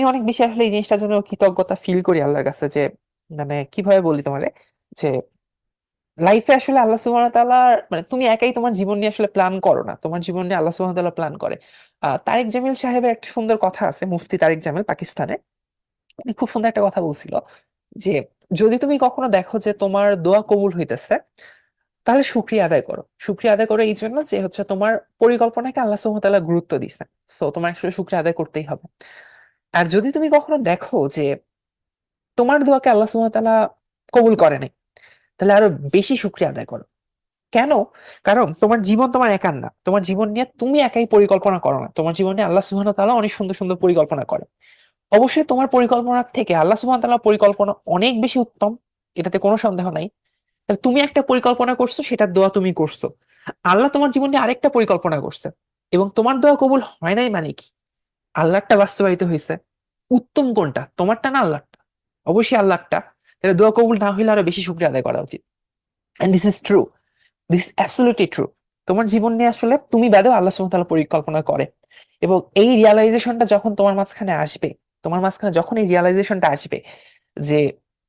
আমি অনেক বেশি আসলে এই জিনিসটার জন্য কৃতজ্ঞতা ফিল করি আল্লাহর কাছে যে মানে কীভাবে বলি তোমারে? যে লাইফে আসলে আল্লাহ সুবহানাহু তাআলার মানে তুমি একাই তোমার জীবন নিয়ে আসলে প্ল্যান করো না। তোমার জীবন নিয়ে আল্লাহ সুবহানাহু তাআলা প্ল্যান করে। আহ, তারেক জামিল সাহেবের একটা সুন্দর কথা আছে মুফতি তারেক জামিল পাকিস্তানে। খুব সুন্দর একটা কথা বলছিল যে যদি তুমি কখনো দেখো যে তোমার দোয়া কবুল হইতেছে তাহলে শুক্রিয়া আদায় করো। শুক্রিয়া আদায় করো এই জন্য যে হচ্ছে তোমার পরিকল্পনাকে আল্লাহ সুবহানাহু তাআলা গুরুত্ব দিছে সো তোমার আসলে শুক্রিয়া আদায় করতেই হবে। আর যদি তুমি কখনো দেখো যে তোমার দোয়াকে আল্লাহ তাআলা কবুল করে নাই, তাহলে আরও বেশি শুক্রিয়া আদায় করো। কেন? কারণ তোমার জীবন তোমার একার না। তোমার জীবন নিয়ে তুমি একাই পরিকল্পনা করো না। তোমার জীবন আল্লাহ সুবহানাহু ওয়া তাআলা অনেক সুন্দর সুন্দর পরিকল্পনা করে। অবশ্যই তোমার পরিকল্পনার থেকে আল্লাহ ওয়া তাআলার পরিকল্পনা অনেক বেশি উত্তম, এটাতে কোনো সন্দেহ নাই। তাহলে তুমি একটা পরিকল্পনা করছ, সেটার দোয়া তুমি করছ। আল্লাহ তোমার জীবন আরেকটা পরিকল্পনা করছে। এবং তোমার দোয়া কবুল হয় নাই মানে কি? আল্লাহরটা বাস্তবায়িত হয়েছে উত্তম কোনটা? তোমারটা না আল্লাহটা অবশ্যই আল্লাহরটা। তাহলে দোয়া কবুল না হইলে আরও বেশি শুকরিয়া আদায় করা উচিত। And this is true this absolutely true তোমার জীবন নিয়ে আসলে তুমি বাদেও আল্লাহ তাআলা পরিকল্পনা করে। এবং এই রিয়ালাইজেশনটা যখন তোমার মাঝখানে আসবে, তোমার মাঝখানে যখন এই রিয়ালাইজেশনটা আসবে যে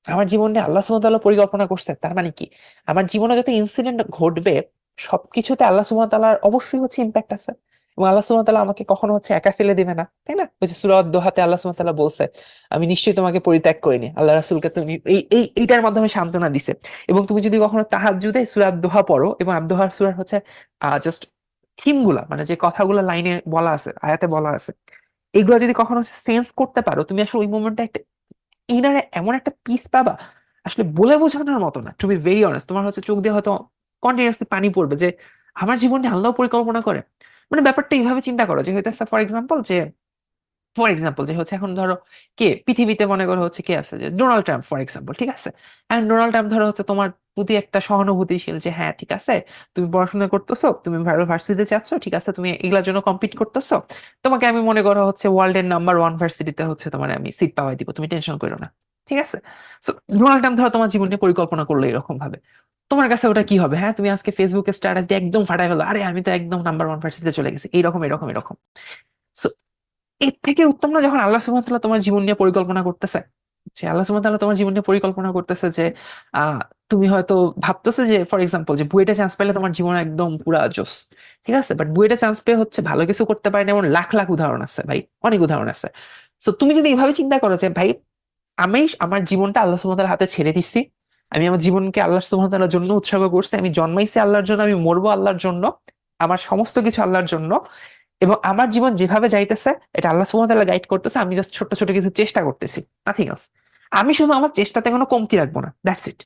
আমার জীবনে আল্লাহ তাআলা পরিকল্পনা করছে, তার মানে কি? আমার জীবনে যত ইনসিডেন্ট ঘটবে, সবকিছুতে আল্লাহ তাআলার অবশ্যই হচ্ছে ইম্প্যাক্ট আছে। এবং আল্লাহ তাআলা আমাকে কখনো হচ্ছে একা ফেলে দিবে না, তাই না? ওই যে দোহাতে আল্লাহ বলছে, আমি নিশ্চয়ই তোমাকে পরিত্যাগ করিনি। আল্লাহ রাসূলকে তুমি এই এই, এইটার মাধ্যমে সান্ত্বনা দিছে। এবং তুমি যদি কখনো তাহাজ্জুদে সূরা দোহা পড়ো, এবং সূরার হচ্ছে জাস্ট মানে যে কথাগুলো লাইনে বলা আছে, আয়াতে বলা আছে, এগুলো যদি কখনো সেন্স করতে পারো, তুমি আসলে ওই মোমেন্টটা একটা ইনারে এমন একটা পিস পাবা, আসলে বলে বোঝানোর মতো না টু বি ভেরি অনেস্ট তোমার হচ্ছে চোখ দিয়ে হয়তো কন্টিনিউসলি পানি পড়বে যে, আমার জীবনে আল্লাহ পরিকল্পনা করে। মানে ব্যাপারটা এইভাবে চিন্তা করো যে হইতেছে ফর এক্সাম্পল যে ফর এক্সাম্পল যে হচ্ছে এখন ধরো কে, পৃথিবীতে মনে করো হচ্ছে কে আছে, যে ডোনাল্ড ট্রাম্প ফর এক্সাম্পল ঠিক আছে? এন্ড ডোনাল্ড ট্রাম্প ধরো হচ্ছে তোমার প্রতি একটা সহানুভূতিশীল যে হ্যাঁ ঠিক আছে? তুমি পড়াশোনা করতেছো, তুমি ভালো ভার্সিটিতে যাচ্ছ, ঠিক আছে? তুমি এগুলার জন্য কম্পিট করতেছো, তোমাকে আমি মনে করো হচ্ছে ওয়ার্ল্ডের নাম্বার ওয়ান ভার্সিটিতে হচ্ছে তোমার আমি সিট পাওয়াই দিব, তুমি টেনশন করো না, ঠিক আছে? ডোনাল্ড ট্রাম্প ধরো তোমার জীবনে পরিকল্পনা করল এরকম ভাবে তোমার কাছে ওটা কি হবে? হ্যাঁ তুমি আজকে ফেসবুকে স্ট্যাটাস দিয়ে একদম ফাটাই ফেলো। আরে, আমি তো একদম নাম্বার ওয়ান ভার্সিটিতে চলে গেছি। এইরকম এরকম এরকম সো এর থেকে উত্তম না যখন আল্লাহ সুবহানাহু তোমার জীবন নিয়ে পরিকল্পনা করতেছে? যে আল্লাহ সুবহানাহু তোমার জীবন নিয়ে পরিকল্পনা করতেছে যে তুমি হয়তো ভাবতেছো যে ফর এক্সাম্পল যে বুয়েটে চান্স পেলে তোমার জীবন একদম পুরা জোস। ঠিক আছে? বাট বুয়েটে চান্স পেয়ে হচ্ছে ভালো কিছু করতে পারে না, এমন লাখ লাখ উদাহরণ আছে ভাই। অনেক উদাহরণ আছে। সো তুমি যদি এইভাবে চিন্তা করো যে, ভাই, আমি আমার জীবনটা আল্লাহ সুবহানাহু হাতে ছেড়ে দিচ্ছি আমি আমার জীবনকে আল্লাহ সুবহানাহু জন্য উৎসর্গ করছি, আমি জন্মাইছি আল্লাহর জন্য, আমি মরবো আল্লাহর জন্য, আমার সমস্ত কিছু আল্লাহর জন্য এবং আমার জীবন যেভাবে যাইতেছে, এটা আল্লাহ সুবহানাহু গাইড করতেছে, আমি জাস্ট ছোট ছোট কিছু চেষ্টা করতেছি নাথিং এলস আমি শুধু আমার চেষ্টাতে কোনো কমতি রাখব না দ্যাটস ইট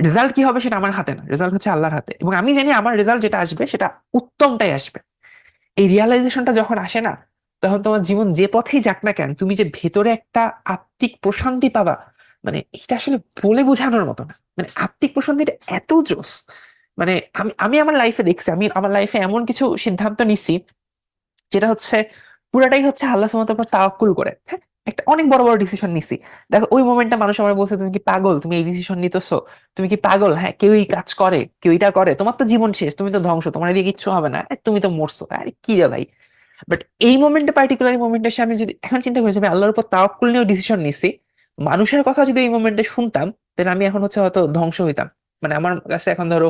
রেজাল্ট কি হবে সেটা আমার হাতে না রেজাল্ট হচ্ছে আল্লাহর হাতে এবং আমি জানি আমার রেজাল্ট যেটা আসবে সেটা উত্তমটাই আসবে। এই রিয়ালাইজেশনটা যখন আসে না, তখন তোমার জীবন যে পথেই যাক না কেন, তুমি যে ভেতরে একটা আত্মিক প্রশান্তি পাবা মানে এটা আসলে বলে বোঝানোর মতো না। মানে আত্মিক প্রশান্তিটা এত জোস। মানে আমি আমি আমার লাইফে দেখছি, আমি আমার লাইফে এমন কিছু সিদ্ধান্ত নিছি, যেটা হচ্ছে পুরাটাই হচ্ছে আল্লাহ উপর তাওয়াক্কুল করে। হ্যাঁ একটা অনেক বড় বড় ডিসিশন নিছি। দেখো, ওই মোমেন্টে মানুষ আমার বলছে, তুমি কি পাগল? তুমি এই ডিসিশন নিতেছো? তুমি কি পাগল? হ্যাঁ কেউ এই কাজ করে কেউ এটা করে। তোমার তো জীবন শেষ, তুমি তো ধ্বংস, তোমার এদিকে কিচ্ছু হবে না। তুমি তো মরছো। আরে কি রে ভাই! বাট এই মোমেন্টে পার্টিকুলার মোমেন্টে আমি যদি এখন চিন্তা করেছি আমি আল্লাহর উপর তাওয়াক্কুল নিয়েও ডিসিশন নিছি মানুষের কথা যদি এই মোমেন্টে শুনতাম তাহলে আমি এখন হচ্ছে হয়তো ধ্বংস হইতাম। মানে আমার কাছে এখন ধরো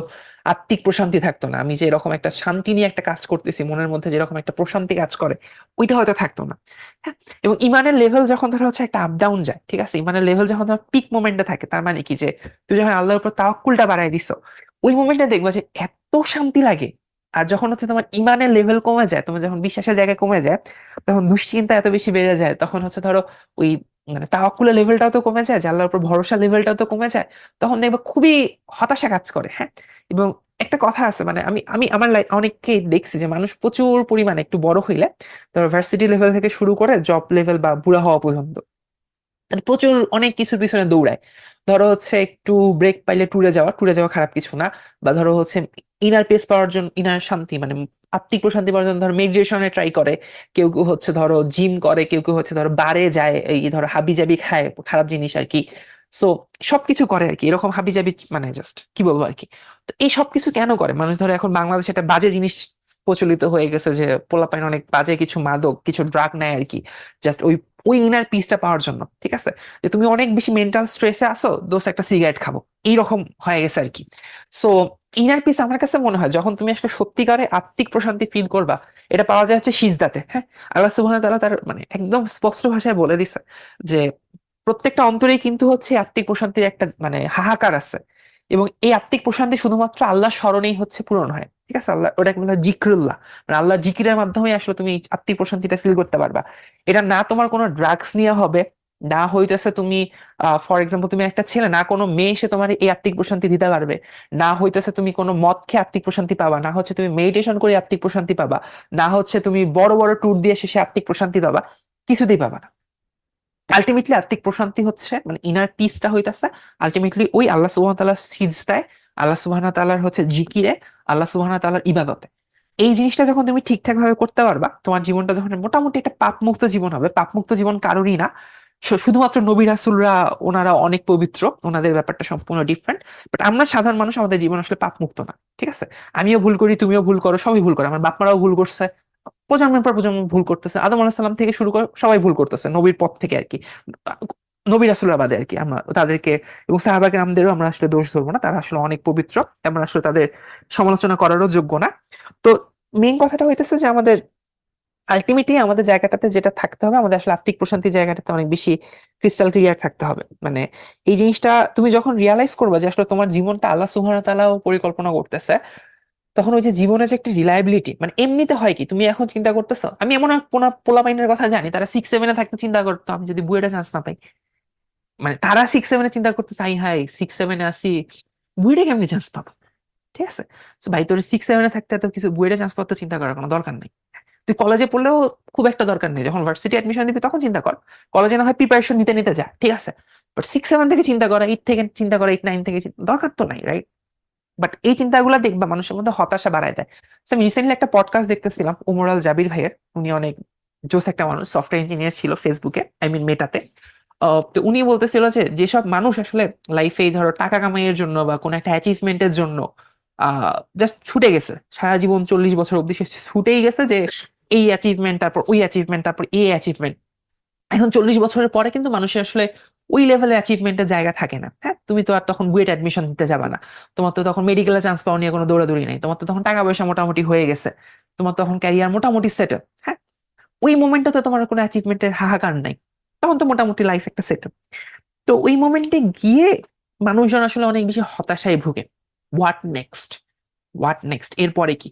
আত্মিক প্রশান্তি থাকতো না। আমি যে এরকম একটা শান্তি নিয়ে একটা কাজ করতেছি, মনের মধ্যে যেরকম একটা প্রশান্তি কাজ করে, ওইটা হয়তো থাকতো না। হ্যাঁ? এবং ইমানের লেভেল যখন ধরো হচ্ছে একটা আপ ডাউন যায়, ঠিক আছে? ইমানের লেভেল যখন ধরো পিক মোমেন্টে থাকে, তার মানে কি? যে তুই যখন আল্লাহর উপর তাওয়াক্কুলটা বাড়ায় দিস ওই মোমেন্টে দেখবা যে এত শান্তি লাগে। আর যখন হচ্ছে তোমার ইমানের লেভেল কমে যায়, তোমার যখন বিশ্বাসের জায়গায় কমে যায়, তখন দুশ্চিন্তা এত বেশি বেড়ে যায়, তখন হচ্ছে ধরো ওই মানে তাওয়াক্কুলের লেভেলটাও তো কমে যায় যে আল্লাহর উপর ভরসা লেভেলটাও তো কমে যায়, তখন দেখবা খুবই হতাশা কাজ করে হ্যাঁ? এবং একটা কথা আছে মানে আমি আমি আমার অনেককে দেখছি যে মানুষ প্রচুর পরিমাণে একটু বড় হইলে, ধরো ভার্সিটি লেভেল থেকে শুরু করে জব লেভেল বা বুড়া হওয়া পর্যন্ত প্রচুর অনেক কিছুর পিছনে দৌড়ায়। ধরো হচ্ছে একটু ব্রেক পাইলে ট্যুরে যাওয়া ট্যুরে যাওয়া খারাপ কিছু না, বা ধরো হচ্ছে ইনার পেস পাওয়ার জন্য ইনার শান্তি মানে আত্মিক প্রশান্তি জন্য ধরো মেডিটেশনে ট্রাই করে। কেউ কেউ হচ্ছে ধরো জিম করে, কেউ কেউ হচ্ছে ধরো বারে যায়, এই ধরো হাবি জাবি খায়, খারাপ জিনিস আর কি। সো সবকিছু করে আর কি, এরকম হাবি জাবি মানে জাস্ট কি বলব আর কি? তো এই সবকিছু কেন করে? মানুষ ধরো এখন বাংলাদেশে একটা বাজে জিনিস প্রচলিত হয়ে গেছে যে পোলাপাইন অনেক বাজে কিছু মাদক, কিছু ড্রাগ নেয় আর কি। জাস্ট ওই ওই ইনার পিসটা পাওয়ার জন্য, ঠিক আছে? যে তুমি অনেক বেশি মেন্টাল স্ট্রেসে আসো দোষ একটা সিগারেট খাব, এইরকম হয়ে গেছে আর কি। সো ইনার পিস আমার কাছে মনে হয়, যখন তুমি আসলে সত্যিকারে আত্মিক প্রশান্তি ফিল করবা, এটা পাওয়া যায় হচ্ছে সিজদাতে হ্যাঁ? আল্লাহ সুবহানাহু তাআলা তার মানে একদম স্পষ্ট ভাষায় বলে দিছে যে প্রত্যেকটা অন্তরেই কিন্তু হচ্ছে আত্মিক প্রশান্তির একটা মানে হাহাকার আছে। এবং এই আত্মিক প্রশান্তি শুধুমাত্র আল্লাহ স্মরণেই হচ্ছে পূরণ হয়। ঠিক আছে? আল্লাহ ওটাকে বলা জিক্রুল্লাহ। মানে আল্লাহ জিকিরের মাধ্যমে আসলে তুমি আত্মিক প্রশান্তিটা ফিল করতে পারবা। এটা না তোমার কোনো ড্রাগস নেওয়া হবে, না হইতেছে তুমি ফর এক্সাম্পল তুমি একটা ছেলে, না কোনো মেয়ে এসে তোমার এই আত্মিক প্রশান্তি দিতে পারবে। না হইতেছে তুমি কোনো মদ খেয়ে আত্মিক প্রশান্তি পাবা, না হচ্ছে তুমি মেডিটেশন করে আত্মিক প্রশান্তি পাবা, না হচ্ছে তুমি বড় বড় ট্যুর দিয়ে শেষে আত্মিক প্রশান্তি পাবা, কিছুতেই পাবা না। আলটিমেটলি আত্মিক প্রশান্তি হচ্ছে মানে ইনার পিসটা হইতাছে। আলটিমেটলি ওই আল্লাহ সুবাহ তাল্লাহ সিজদায়, আল্লাহ সুবাহ তাল্লাহর হচ্ছে জিকিরে, আল্লাহ সুবাহ তাল্লাহর ইবাদতে। এই জিনিসটা যখন তুমি ঠিকঠাক ভাবে করতে পারবা, তোমার জীবনটা যখন মোটামুটি একটা পাপমুক্ত জীবন হবে, পাপমুক্ত জীবন কারোরই না। শুধুমাত্র নবী রাসূলরা, ওনারা অনেক পবিত্র, ওনাদের ব্যাপারটা সম্পূর্ণ ডিফারেন্ট বাট আমরা সাধারণ মানুষ, আমাদের জীবন আসলে পাপমুক্ত না, ঠিক আছে? আমিও ভুল করি, তুমিও ভুল করো, সবাই ভুল করো, আমার বাপ মারাও ভুল করছে প্রজন্মের পর প্রজন্ম ভুল করতেছে। আদম আলাহ সাল্লাম থেকে শুরু করে সবাই ভুল করতেছে, নবীর পথ থেকে আর কি। নবী রাসুলরা বাদে আর কি আমরা তাদেরকে এবং সাহাবাকে আমাদেরও আমরা আসলে দোষ ধরবো না, তারা আসলে অনেক পবিত্র আমরা আসলে তাদের সমালোচনা করারও যোগ্য না। তো মেইন কথাটা হইতেছে যে আমাদের আলটিমেটলি আমাদের জায়গাটাতে যেটা থাকতে হবে, আমাদের আসলে আত্মিক প্রশান্তির জায়গাটাতে অনেক বেশি ক্রিস্টাল ক্লিয়ার থাকতে হবে। মানে এই জিনিসটা তুমি যখন রিয়ালাইজ করবে যে আসলে তোমার জীবনটা আল্লাহ সুবহানাহু ওয়া তাআলাও পরিকল্পনা করতেছে তখন ওই যে জীবনে যে একটা রিলায়েবিলিটি মানে এমনিতে হয় কি, তুমি এখন চিন্তা করতেছো? আমি এমন পোনা পোলাপাইনের কথা জানি, তারা সিক্স সেভেনে থাকতে চিন্তা করতো, আমি যদি বুয়েটে চান্স না পাই। মানে তারা সিক্স সেভেনে চিন্তা করতেছে, আই হাই সিক্স সেভেনে আসি, বুয়েটে কেমনি চান্স পাবো? ঠিক আছে? ভাই, তোর সিক্স সেভেনে থাকতে এত কিছু, বুয়েটে চান্স পাওয়ার তো চিন্তা করার কোনো দরকার নেই। তুই কলেজে পড়লেও খুব একটা দরকার নেই, যখন ভার্সিটি অ্যাডমিশন দিবি তখন চিন্তা কর। কলেজে না হয় প্রিপারেশন নিতে নিতে যা, ঠিক আছে? বাট সিক্স সেভেন থেকে চিন্তা করা এইট থেকে চিন্তা করা এইট নাইন থেকে দরকার তো নাই রাইট বাট এই চিন্তাগুলো দেখবা মানুষের মধ্যে হতাশা বাড়ায় দেয়। So, আমি রিসেন্টলি একটা পডকাস্ট দেখতেছিলাম উমর আল জাবির ভাইয়ের। উনি অনেক জোস একটা মানুষ সফটওয়্যার ইঞ্জিনিয়ার ছিল ফেসবুকে আই মিন মেটাতে তো উনি বলতেছিল যে যেসব মানুষ আসলে লাইফে ধরো টাকা কামাইয়ের জন্য বা কোনো একটা অ্যাচিভমেন্টের জন্য জাস্ট ছুটে গেছে। সারা জীবন চল্লিশ বছর অব্দি সে ছুটেই গেছে যে এই অ্যাচিভমেন্ট তারপর ওই অ্যাচিভমেন্ট তারপর এই অ্যাচিভমেন্ট এখন চল্লিশ বছরের পরে কিন্তু মানুষের আসলে ওই লেভেলের অ্যাচিভমেন্টের জায়গা থাকে না। হ্যাঁ তুমি তো আর তখন বুয়েট অ্যাডমিশন দিতে যাবে না। তোমার তো তখন মেডিকেলে চান্স পাওয়া নিয়ে কোনো দৌড়াদৌড়ি নাই। তোমার তো তখন টাকা পয়সা মোটামুটি হয়ে গেছে। তোমার তখন ক্যারিয়ার মোটামুটি সেটেল হ্যাঁ? ওই মোমেন্টে তো তোমার কোনো অ্যাচিভমেন্টের হাহাকার নাই। তখন তো মোটামুটি লাইফ একটা সেটেল তো ওই মোমেন্টে গিয়ে মানুষজন আসলে অনেক বেশি হতাশায় ভুগে। হোয়াট নেক্সট হোয়াট নেক্সট এরপরে কি?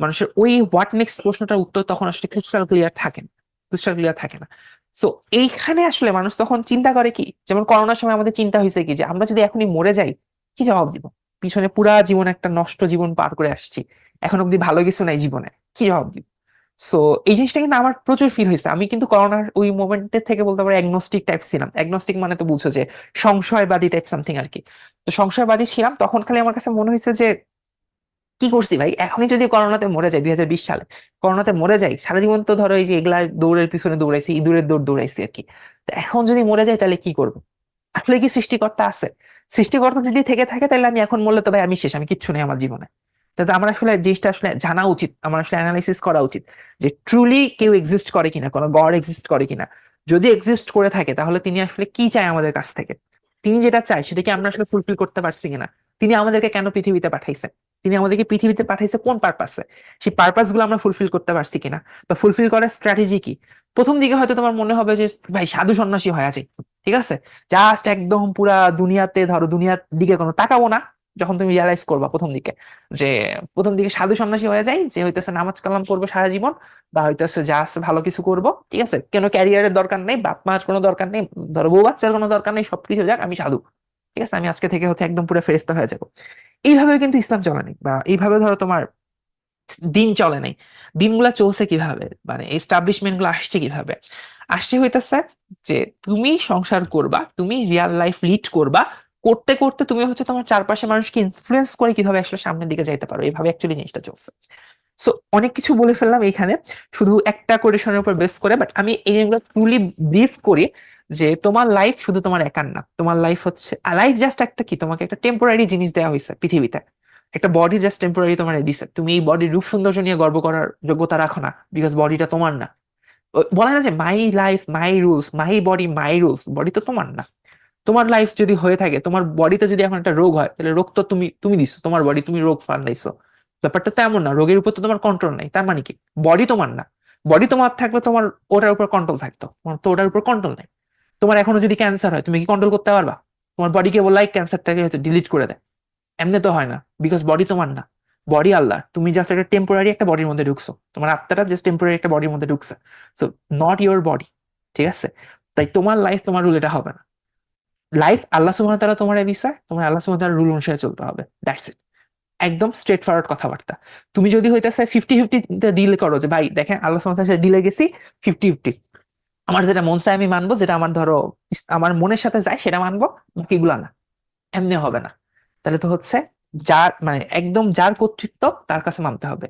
মানুষের ওই হোয়াট নেক্সট প্রশ্নটার উত্তর তখন আসলে ক্রিস্টাল ক্লিয়ার থাকে না। ক্রিস্টাল ক্লিয়ার থাকে না। সো এইখানে আসলে মানুষ তখন চিন্তা করে কি? যেমন করোনার সময় আমাদের চিন্তা হয়েছে কি? যে আমরা যদি এখনই মরে যাই, কি জবাব দিব? পিছনে পুরা জীবন একটা নষ্ট জীবন পার করে আসছি। এখন অব্দি ভালো কিছু নাই জীবনে, কি জবাব দিব? সো এই জিনিসটা কিন্তু আমার প্রচুর ফিল হয়েছে। আমি কিন্তু করোনার ওই মোমেন্টের থেকে বলতে পারি অ্যাগনোস্টিক টাইপ ছিলাম। অ্যাগনোস্টিক মানে তো বুঝো যে সংশয়বাদী টাইপ সামথিং আর কি। তো সংশয়বাদী ছিলাম। তখন খালি আমার কাছে মনে হয়েছে যে কি করছি ভাই? এখনই যদি করোনাতে মরে যাই, দুই হাজার বিশ সালে। করোনাতে মরে যাই সারা জীবন তো ধরো এই যে এগুলা দৌড়ের পিছনে দৌড়াইছি, ইঁদুরের দৌড় দৌড়াইছি আর কি। এখন যদি মরে যাই তাহলে কি করব? আসলে কি সৃষ্টিকর্তা আছে? সৃষ্টিকর্তা যদি থেকে থাকে তাহলে আমি এখন মরলে তো ভাই আমি শেষ, আমি কিচ্ছু নেই আমার জীবনে। তাতে আমার আসলে জিনিসটা আসলে জানা উচিত, আমার আসলে অ্যানালাইসিস করা উচিত যে ট্রুলি কেউ এক্সিস্ট করে কিনা, কোনো গড এক্সিস্ট করে কিনা। যদি এক্সিস্ট করে থাকে তাহলে তিনি আসলে কি চায় আমাদের কাছ থেকে? তিনি যেটা চায় সেটা কি আমরা আসলে ফুলফিল করতে পারছি কিনা? তিনি আমাদেরকে কেন পৃথিবীতে পাঠাইছে তিনি আমাদেরকে পৃথিবীতে পাঠাইছে কোন পারপাসে সেই পারপাসগুলো আমরা ফুলফিল করতে পারছি কিনা? বা ফুলফিল করার স্ট্র্যাটেজি কি? প্রথম দিকে হয়তো তোমার মনে হবে যে, ভাই, সাধু সন্ন্যাসী হয়ে আছে। ঠিক আছে? জাস্ট একদম পুরা দুনিয়াতে, ধরো দুনিয়ার দিকে কোনো তাকাবো না, যখন তুমি রিয়ালাইজ করবা প্রথম দিকে। যে, প্রথম দিকে সাধু সন্ন্যাসী হয়ে যায় যে হইতেছে নামাজ কালাম করব সারা জীবন, বা হইতেছে জাস্ট ভালো কিছু করব, ঠিক আছে? কেন ক্যারিয়ারের দরকার নেই বাপ মার কোনো দরকার নেই, ধরো বউ বাচ্চার কোনো দরকার নেই, সবকিছু যাক, আমি সাধু। ঠিক আছে, আমি আজকে থেকে হচ্ছে একদম পুরো ফেরেস্তা হয়ে যাব। এইভাবে কিন্তু ইসলাম চলে নাই বা এইভাবে ধরো তোমার দিন চলে নাই। দিনগুলা চলছে কীভাবে? মানে এস্টাবলিশমেন্টগুলো আসছে কীভাবে? আসছে হইতেছে যে তুমি সংসার করবা, তুমি রিয়াল লাইফ লিড করবা, করতে করতে তুমি হচ্ছে তোমার চারপাশে মানুষকে ইনফ্লুয়েন্স করে কীভাবে আসলে সামনের দিকে যাইতে পারো, এইভাবে অ্যাকচুয়ালি জিনিসটা চলছে। সো অনেক কিছু বলে ফেললাম এখানে, শুধু একটা কোটেশনের উপর বেস করে বাট আমি এই জিনিসগুলো ট্রুলি ব্রিফ করি। যে তোমার লাইফ শুধু তোমার একার না, তোমার লাইফ হচ্ছে লাইফ জাস্ট একটা কি? তোমাকে একটা টেম্পোরারি জিনিস দেওয়া হয়েছে পৃথিবীতে। একটা বডি জাস্ট টেম্পোরারি তোমার দিছে তুমি এই বডির রূপ সৌন্দর্য নিয়ে গর্ব করার যোগ্যতা রাখো না বিকজ বডিটা তোমার না। বলে না যে my life my rules my body my rules body তো তোমার না। তোমার লাইফ যদি হয়ে থাকে, তোমার বডিতে যদি এখন একটা রোগ হয়, তাহলে রোগ তো তুমি তুমি দিছো, তোমার বডি তুমি রোগ ফান্দাইছো ব্যাপারটা তেমন না, রোগের উপর তো তোমার কন্ট্রোল নাই, তার মানে কি? বডি তোমার না। বডি তোমার থাকলে তোমার ওটার উপর কন্ট্রোল থাকতো, তোমার তো ওটার উপর কন্ট্রোল নেই। তোমার এখনও যদি ক্যান্সার হয়, তুমি কি কন্ট্রোল করতে পারবা? তোমার বডিকে বললাই ক্যান্সারটাকে হচ্ছে ডিলিট করে দেয় এমনি তো হয় না বিকজ বডি তোমার না। বডি আল্লাহ। তুমি জাস্ট একটা টেম্পোরারি একটা বডির মধ্যে ঢুকছো। তোমার আত্মাটা জাস্ট টেম্পোরারি একটা বডির মধ্যে ঢুকছে। সো নট ইওর বডি ঠিক আছে? তাই তোমার লাইফ তোমার রুল এটা হবে না। লাইফ আল্লাহ সুবহান তাআলা তোমার দিছে, তোমার আল্লাহ সুবহান তাআলার রুল অনুসারে চলতে হবে। দ্যাটস ইট একদম স্ট্রেট ফরওয়ার্ড কথাবার্তা। তুমি যদি হইতেছে ফিফটি ফিফটি ডিল করো যে, ভাই, দেখেন আল্লাহ সুবহান তাআলার সাথে ডিলে গেছি ফিফটি ফিফটি আমার যেটা মন চায় আমি মানবো, যেটা আমার ধরো আমার মনের সাথে যায় সেটা মানবো বাকিগুলা না। এমনি হবে না। তাহলে তো হচ্ছে যার মানে একদম যার কর্তৃত্ব তার কাছে মানতে হবে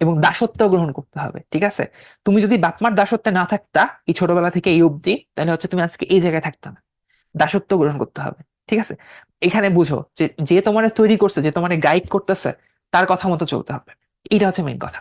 এবং দাসত্ব গ্রহণ করতে হবে, ঠিক আছে? তুমি যদি বাপমার দাসত্বে না থাকতা এই ছোটবেলা থেকে এই অবধি, তাহলে হচ্ছে তুমি আজকে এই জায়গায় থাকতা না। দাসত্ব গ্রহণ করতে হবে, ঠিক আছে? এখানে বুঝো যে যে তোমার তৈরি করছে, যে তোমার গাইড করতেছে, তার কথা মতো চলতে হবে। এটা হচ্ছে মেইন কথা।